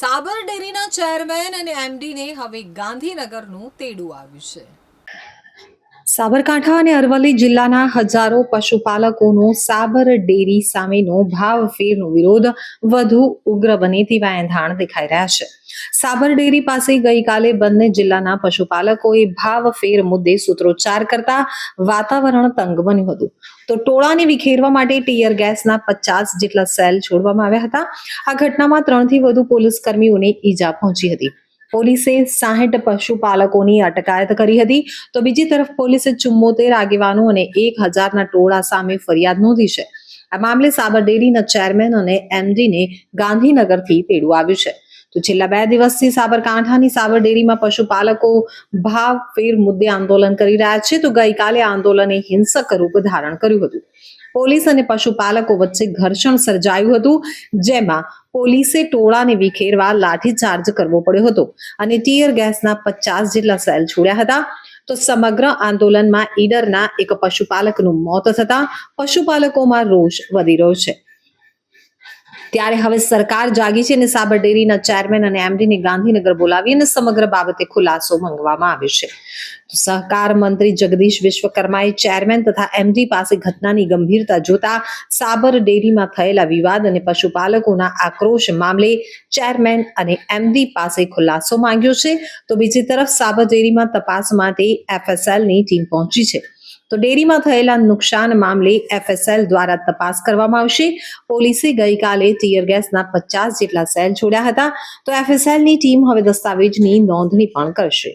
સાબર ડેરીના ચેરમેન અને એમડીને હવે ગાંધીનગરનું તેડું આવ્યું છે. સાબરકાંઠા અને અરવલ્લી જિલ્લાના હજારો પશુપાલકોનો સાબર ડેરી સામેનો ભાવફેરનો વિરોધ વધુ ઉગ્ર બને તેવા એંધાણ દેખાઈ રહ્યા છે. સાબર ડેરી પાસે ગઈકાલે બંને જિલ્લાના પશુપાલકોએ ભાવ ફેર મુદ્દે સૂત્રોચ્ચાર કરતા વાતાવરણ તંગ બન્યું હતું. તો ટોળાને વિખેરવા માટે ટીયર ગેસના પચાસ જેટલા સેલ છોડવામાં આવ્યા હતા. આ ઘટનામાં ત્રણથી વધુ પોલીસ કર્મીઓને ઈજા પહોંચી હતી. પોલીસે સાહીઠ પશુપાલકોની અટકાયત કરી હતી. તો બીજી તરફ પોલીસે ચુમ્મોતેર આગેવાનો અને એક હજારના ટોળા સામે ફરિયાદ નોંધી છે. આ મામલે સાબર ડેરીના ચેરમેન અને એમડીને ગાંધીનગરથી તેડું આવ્યું છે. તો છેલ્લા બે દિવસથી સાબરકાંઠાની સાબર ડેરીમાં પશુપાલકો ભાવ ફેર મુદ્દે આંદોલન કરી રહ્યા છે. તો ગઈકાલે આંદોલને હિંસક રૂપ ધારણ કર્યું હતું. પોલીસ અને પશુપાલકો વચ્ચે ઘર્ષણ સર્જાયું હતું, જેમાં પોલીસે ટોળાને વિખેરવા લાઠીચાર્જ કરવો પડ્યો હતો અને ટીયર ગેસના પચાસ જેટલા સેલ છોડ્યા હતા. તો સમગ્ર આંદોલનમાં ઈડરના એક પશુપાલકનું મોત થતા પશુપાલકોમાં રોષ વધી રહ્યો છે. ત્યારે હવે સરકાર જાગી છે અને સાબર ડેરીના ચેરમેન અને એમડીને ગાંધીનગર બોલાવી અને સમગ્ર બાબતે ખુલાસો માંગવામાં આવ્યો છે. સહકાર મંત્રી જગદીશ વિશ્વકર્માએ ચેરમેન તથા એમડી પાસે ઘટનાની ગંભીરતા જોતા સાબર ડેરીમાં થયેલા વિવાદ અને પશુપાલકોના આક્રોશ મામલે ચેરમેન અને એમડી પાસે ખુલાસો માંગ્યો છે. તો બીજી તરફ સાબર ડેરીમાં તપાસ માટે એફએસએલની ટીમ પહોંચી છે. તો ડેરીમાં થયેલા નુકસાન મામલે એફએસએલ દ્વારા તપાસ કરવામાં આવશે. પોલીસે ગઈકાલે ટીયર ગેસના પચાસ જેટલા સેલ છોડ્યા હતા. તો એફએસએલની ટીમ હવે દસ્તાવેજની નોંધણી પણ કરશે.